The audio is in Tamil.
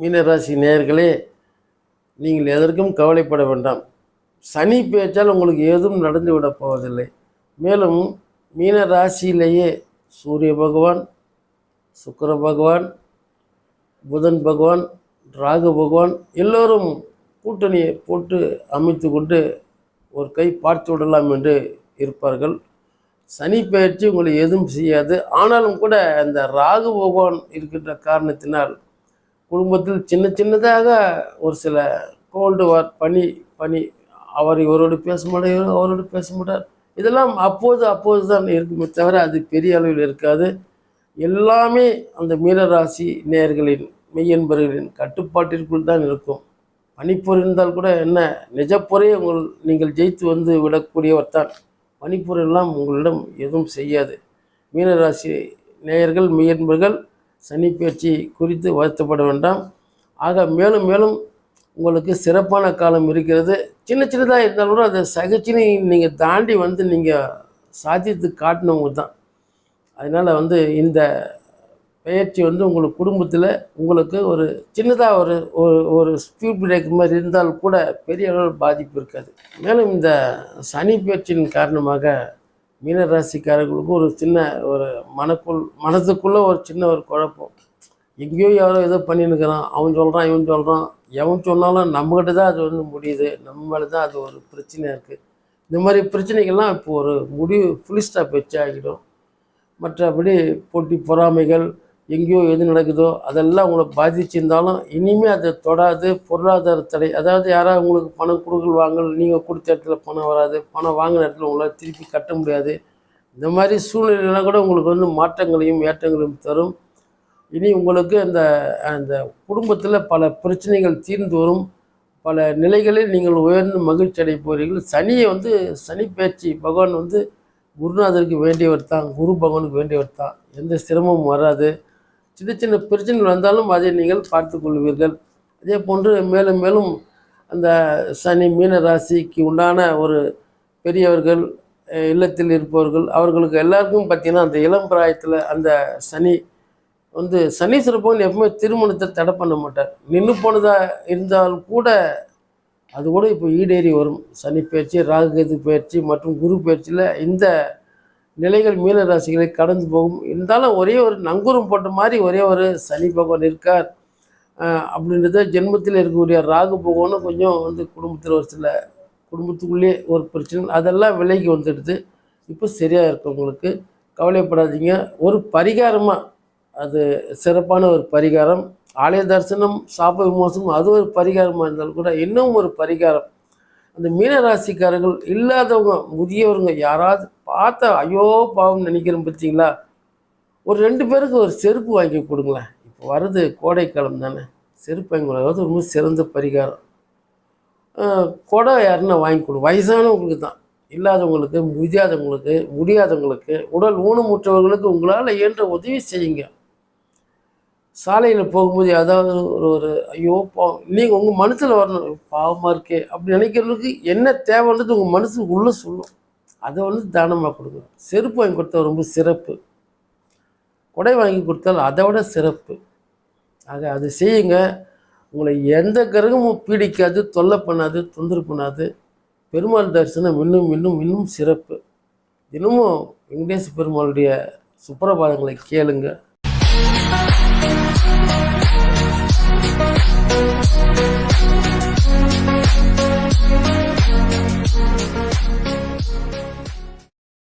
மீனராசி நேயர்களே நீங்கள் எதற்கும் கவலைப்பட வேண்டாம். சனி பேச்சால் உங்களுக்கு ஏதும் நடந்து விட போவதில்லை. மேலும் மீன ராசியிலேயே சூரிய பகவான் சுக்கிர பகவான் புதன் பகவான் ராகு பகவான் எல்லோரும் கூட்டணியை போட்டு அமைத்து கொண்டு ஒரு கை பார்த்து விடலாம் என்று இருப்பார்கள். சனி பெயர்ச்சி உங்களை எதுவும் செய்யாது. ஆனாலும் கூட அந்த ராகு பகவான் இருக்கின்ற காரணத்தினால் குடும்பத்தில் சின்ன சின்னதாக ஒரு சில கோல்டு வார் பனி பனி அவர் இவரோடு பேச மாட்டார் இவர் அவரோடு பேச மாட்டார். இதெல்லாம் அப்போது அப்போது தான் இருக்குமே தவிர அது பெரிய அளவில் இருக்காது. எல்லாமே அந்த மீனராசி நேயர்களின் மெய்யன்பர்களின் கட்டுப்பாட்டிற்குள் தான் இருக்கும். பனிப்பொரு இருந்தால் கூட என்ன நிஜப்பொறை உங்கள் நீங்கள் ஜெயித்து வந்து விடக்கூடியவர் தான். பனிப்பொரு எல்லாம் உங்களிடம் எதுவும் செய்யாது. மீனராசி நேயர்கள் மெய்யன்பர்கள் சனி பயிற்சி குறித்து வருத்தப்பட வேண்டாம். ஆக மேலும் மேலும் உங்களுக்கு சிறப்பான காலம் இருக்கிறது. சின்ன சின்னதாக இருந்தாலும் கூட அதை சகிச்சுன்னு நீங்கள் தாண்டி வந்து நீங்கள் சாதித்து காட்டினவங்க தான். அதனால் வந்து இந்த பயிற்சி வந்து உங்களுக்கு குடும்பத்தில் உங்களுக்கு ஒரு சின்னதாக ஒரு ஒரு ஒரு ஸ்பீட் பிரேக் மாதிரி இருந்தால் கூட பெரிய அளவில் பாதிப்பு இருக்காது. மேலும் இந்த சனி பயிற்சியின் காரணமாக மீனராசிக்காரர்களுக்கும் ஒரு சின்ன ஒரு மனக்குள் மனதுக்குள்ளே ஒரு சின்ன ஒரு குழப்பம். எங்கேயோ யாரோ ஏதோ பண்ணினுக்கிறான் அவன் சொல்கிறான் இவன் சொல்கிறான் எவன் சொன்னாலும் நம்மக்கிட்ட தான் அது வந்து முடியுது. நம்ம தான் அது ஒரு பிரச்சனையாக இருக்குது இந்த மாதிரி பிரச்சனைகள்லாம் இப்போ ஒரு முடிவு ஃபுல் ஸ்டாப் வச்சு ஆகிடும். மற்றபடி போட்டி பொறாமைகள் எங்கேயோ எது நடக்குதோ அதெல்லாம் உங்களை பாதிச்சிருந்தாலும் இனிமேல் அதை தொடாது பொருளாதார தடை. அதாவது யாராவது உங்களுக்கு பணம் கொடுக்கல் வாங்கல் நீங்கள் கொடுத்த இடத்துல பணம் வராது பணம் வாங்கின இடத்துல உங்களால் திருப்பி கட்ட முடியாது. இந்த மாதிரி சூழ்நிலைலாம் கூட உங்களுக்கு வந்து மாற்றங்களையும் ஏற்றங்களையும் தரும். இனி உங்களுக்கு அந்த அந்த குடும்பத்தில் பல பிரச்சனைகள் தீர்ந்து வரும். பல நிலைகளில் நீங்கள் உயர்ந்து மகிழ்ச்சி அடைய போகிறீர்கள் சனியை வந்து சனி பேச்சு பகவான் வந்து குருநாதருக்கு வேண்டியவர் தான். குரு பகவானுக்கு வேண்டியவர் தான். எந்த சிரமமும் வராது. சின்ன சின்ன பிரச்சனைகள் வந்தாலும் அதை நீங்கள் பார்த்து கொள்வீர்கள். அதே போன்று மேலும் மேலும் அந்த சனி மீன ராசிக்கு உண்டான ஒரு பெரியவர்கள் இல்லத்தில் இருப்பவர்கள் அவர்களுக்கு எல்லாருக்கும் பார்த்தீங்கன்னா அந்த இளம் பிராயத்தில் அந்த சனி வந்து சனீஸ்வர பகவான் எப்பவுமே திருமணத்தை தடை பண்ண மாட்டார். நின்று போனதாக இருந்தால் கூட அது கூட இப்போ ஈடேறி வரும். சனி பயிற்சி ராகுகேது பயிற்சி மற்றும் குரு பயிற்சியில் இந்த நிலைகள் மீன ராசிகளை கடந்து போகும். இருந்தாலும் ஒரே ஒரு நங்கூரம் போட்ட மாதிரி ஒரே ஒரு சனி பகவான் இருக்கார். அப்படின்றத ஜென்மத்தில் இருக்கக்கூடிய ராகு பகவானும் கொஞ்சம் வந்து குடும்பத்தில் ஒரு சில குடும்பத்துக்குள்ளேயே ஒரு பிரச்சனை அதெல்லாம் விலைக்கு வந்துடுது. இப்போ சரியாக இருக்கு உங்களுக்கு. கவலைப்படாதீங்க. ஒரு பரிகாரமாக அது சிறப்பான ஒரு பரிகாரம். ஆலய தரிசனம் சாப விமோசனம் அது ஒரு பரிகாரமாக இருந்தாலும் கூட இன்னும் ஒரு பரிகாரம். அந்த மீனராசிக்காரர்கள் இல்லாதவங்க முதியவருங்க யாராவது பார்த்தா ஐயோ பாவம் நினைக்கிறோம் பார்த்தீங்களா? ஒரு ரெண்டு பேருக்கு ஒரு செருப்பு வாங்கி கொடுங்களேன். இப்போ வருது கோடைக்காலம் தானே. செருப்பு வாங்கி கொடுங்க ரொம்ப சிறந்த பரிகாரம். கொடை யாருன்னா வாங்கி கொடு. வயசானவங்களுக்கு தான். இல்லாதவங்களுக்கு முடியாதவங்களுக்கு முடியாதவங்களுக்கு உடல் ஊனமுற்றவர்களுக்கு உங்களால் இயன்ற உதவி செய்யுங்க. சாலையில் போகும்போது ஏதாவது ஒரு ஒரு ஐயோ பாவம். நீங்கள் உங்கள் மனசில் வரணும். பாவமாக இருக்கே. அப்படி நினைக்கிறவங்களுக்கு என்ன தேவைன்றது உங்கள் மனசுக்கு உள்ளே சொல்லும். அதை வந்து தானமாக கொடுங்க செருப்பு வாங்கி கொடுத்தா ரொம்ப சிறப்பு. கொடை வாங்கி கொடுத்தால் அதை விட சிறப்பு. ஆக அது செய்யுங்க. உங்களை எந்த கிரகமும் பீடிக்காது தொல்லை பண்ணாது தொந்தரவு பண்ணாது. பெருமாள் தரிசனம் இன்னும் இன்னும் இன்னும் சிறப்பு. தினமும் வெங்கடேச பெருமாளுடைய சுப்பிரபாதங்களை கேளுங்கள்